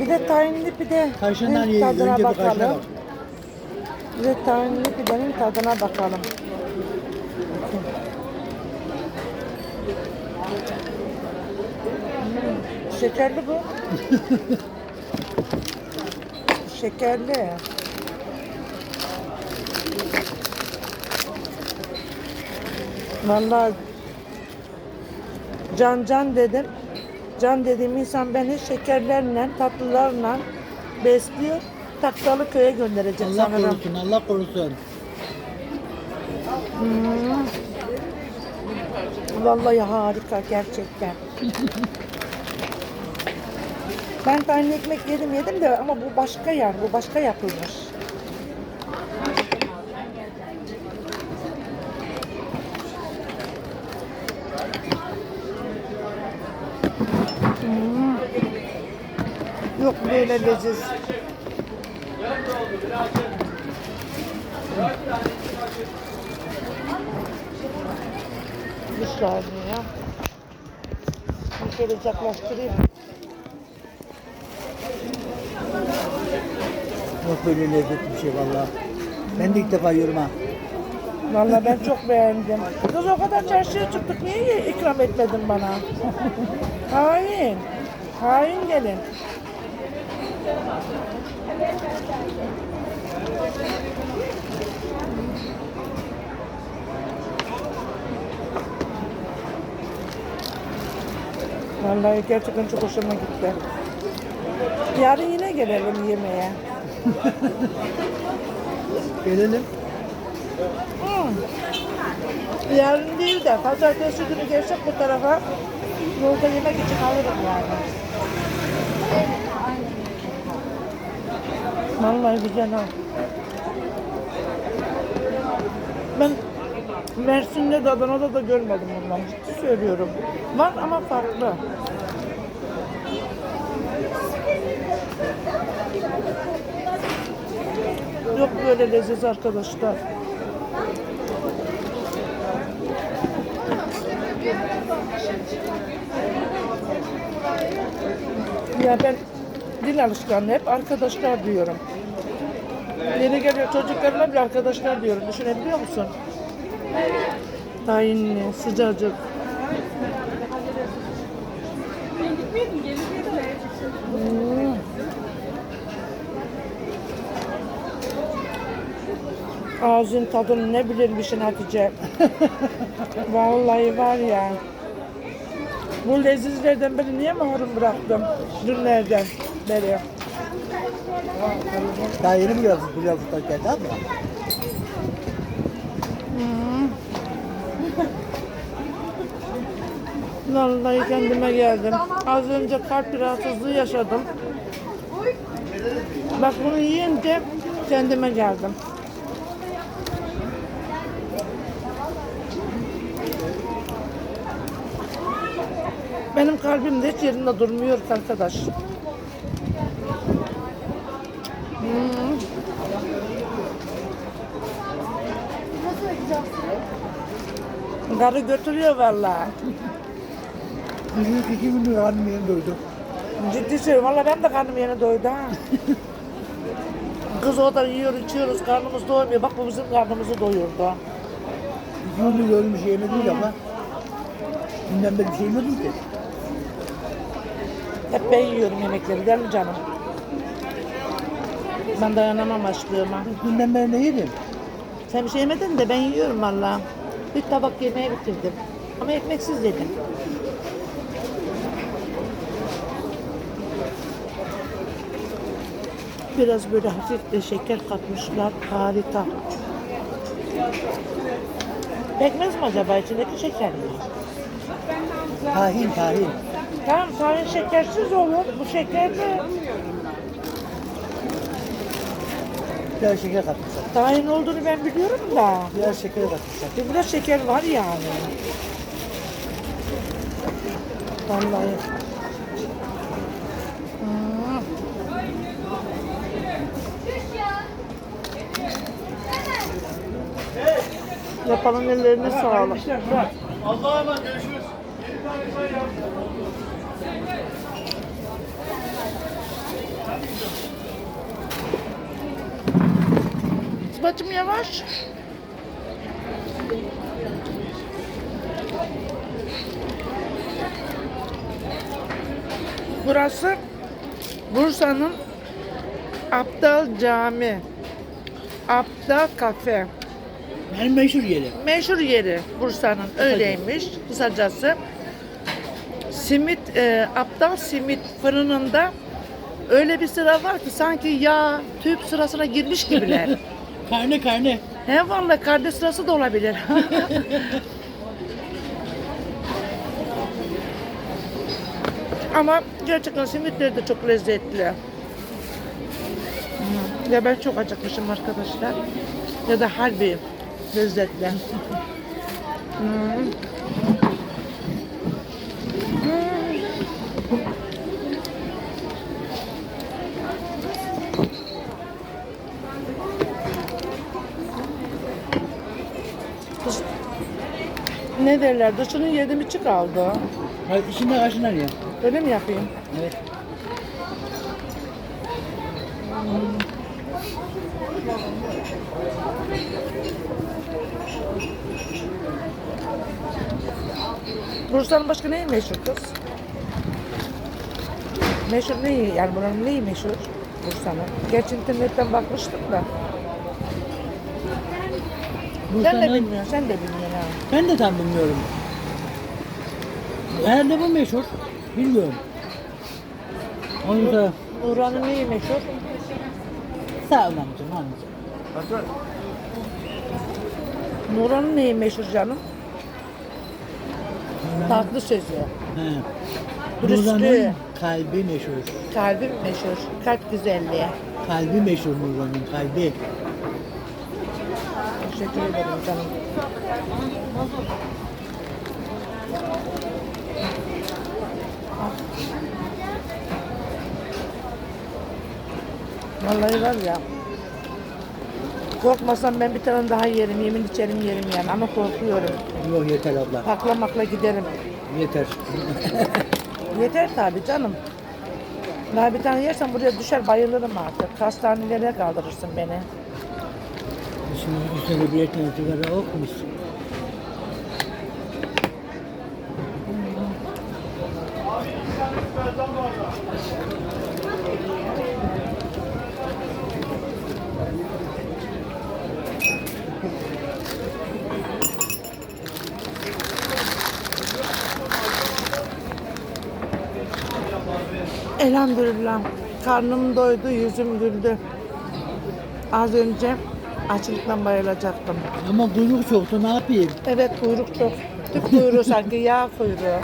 Bir de tahinli pide. Karşından ye, önce bir bakalım. bak. Bir de tahinli pidenin tadına bakalım. Hmm, Şekerli bu. Şekerli. Vallahi can can dedim. Can dediğim insan beni şekerlerle, tatlılarla besliyor. Taksalı köye gönderecek Allah sanırım. korusun, Allah korusun. Vallahi harika gerçekten. ben tane ekmek yedim yedim de ama bu başka yer, bu başka yapılmış. Hmm. Leziz. Bir saniye ya. Bir şöyle uzaklaştırayım. Yok böyle lezzetli bir şey vallahi. Ben de ilk defa yiyorum ha. Vallahi ben çok beğendim. Kız o kadar çarşıya çıktık. Niye ikram etmedin bana? Hain. Hain gelin. Vallahi gerçekten çok hoşuma gitti. Yarın yine gelelim yemeğe. Gelelim. Hmm. Yarın değil de pazartesi günü gelsek bu tarafa yolda yemek için alırım yani. Vallahi güzel ha. Ben Mersin'de de Adana'da da görmedim bundan. Ciddi söylüyorum. Var ama farklı. Yok böyle leziz arkadaşlar. Ya ben dil alışkanlığı hep arkadaşlar diyorum. Yeni geliyor çocuklarla bile arkadaşlar diyorum. Düşünebiliyor musun? Tayinli, sıcacık. Hmm. Ağzın tadını ne bilirmişsin Hatice. Vallahi var ya. Bu lezizlerden beni niye mahrum bıraktım? Dünlerden beri. Daha yeni buraya buraya fırsat geldi abla. Vallahi kendime geldim. Az önce kalp rahatsızlığı yaşadım. Bak bunu yiyince kendime geldim. Benim kalbim de hiç yerinde durmuyor arkadaş. Hmm. Karı götürüyor vallahi. Bir iki gündür karnım yeni doydu. Ciddi söylüyorum. Valla ben de karnım yeni doydu ha. Kız o da yiyor içiyoruz karnımız doymuyor. Bak bu bizim karnımızı doyurdu. İki gündür şey yemedim ki ama. Dünden beri bir şey yemedim ki. Hep ben yiyorum yemekleri değil mi canım? Ben dayanamam açlığıma. Dünden beri ne yedim? Sen bir şey yemedin de ben yiyorum valla. Bir tabak yemeği bitirdim. Ama ekmeksiz yedim. Biraz böyle hafif de şeker katmışlar. Harika. Pekmez mi acaba içindeki şeker mi? Tahin tahin. Tamam tahin şekersiz olur. Bu şekerli. Biraz şeker katmışlar. Tahin olduğunu ben biliyorum da. Biraz şeker katmışlar. Bir Biraz şeker var yani. Vallahi. Hmm. Yapanın ellerine sağlık. Allah'a emanet görüşürüz. Bacım yavaş. Burası Bursa'nın Aptal Cami. Aptal Kafe. Yani meşhur yeri. Meşhur yeri Bursa'nın öyleymiş kısacası. Simit, e, Aptal Simit fırınında öyle bir sıra var ki sanki yağ tüp sırasına girmiş gibiler. Karne karne. He vallahi kardeş sırası da olabilir. Ama gerçekten simitleri de çok lezzetli. Ya ben çok acıkmışım arkadaşlar. Ya da harbi lezzetli. Hmm. Ne derler? Dışının yedi mi kaldı? Hayır, içinde kaşınar ya. Öyle mi yapayım? Evet. Bursa'nın başka neyi meşhur kız? Meşhur neyi? Yani buranın neyi meşhur? Bursa'nın. Gerçi internetten bakmıştım da. Sen de Bursa'nın- bilmiyorsun, sen de bilmiyorsun. Ben de tam bilmiyorum. Herhalde bu meşhur. Bilmiyorum. Onu da Buranın neyi meşhur? sağ ol amcam amcam. Nuran'ın neyi meşhur canım? Tatlı sözü. He. Dürüstlüğü. Nurhan'ın kalbi meşhur. Kalbi meşhur. Kalp güzelliği. Kalbi meşhur Nurhan'ın kalbi. Teşekkür ederim canım. Vallahi var ya. Korkmasam ben bir tane daha yerim, yemin içerim yerim yani ama korkuyorum. Yok yeter abla. Paklamakla giderim. Yeter. Yeter tabi canım. Daha bir tane yersem buraya düşer bayılırım artık. Hastanelere kaldırırsın beni. Şimdi üstüne bir tane sigara okmuş. Elhamdülillah. Karnım doydu, yüzüm güldü. Az önce açlıktan bayılacaktım. Ama kuyruk çoktu ne yapayım? Evet kuyruk çok. Tüp kuyruğu sanki yağ kuyruğu.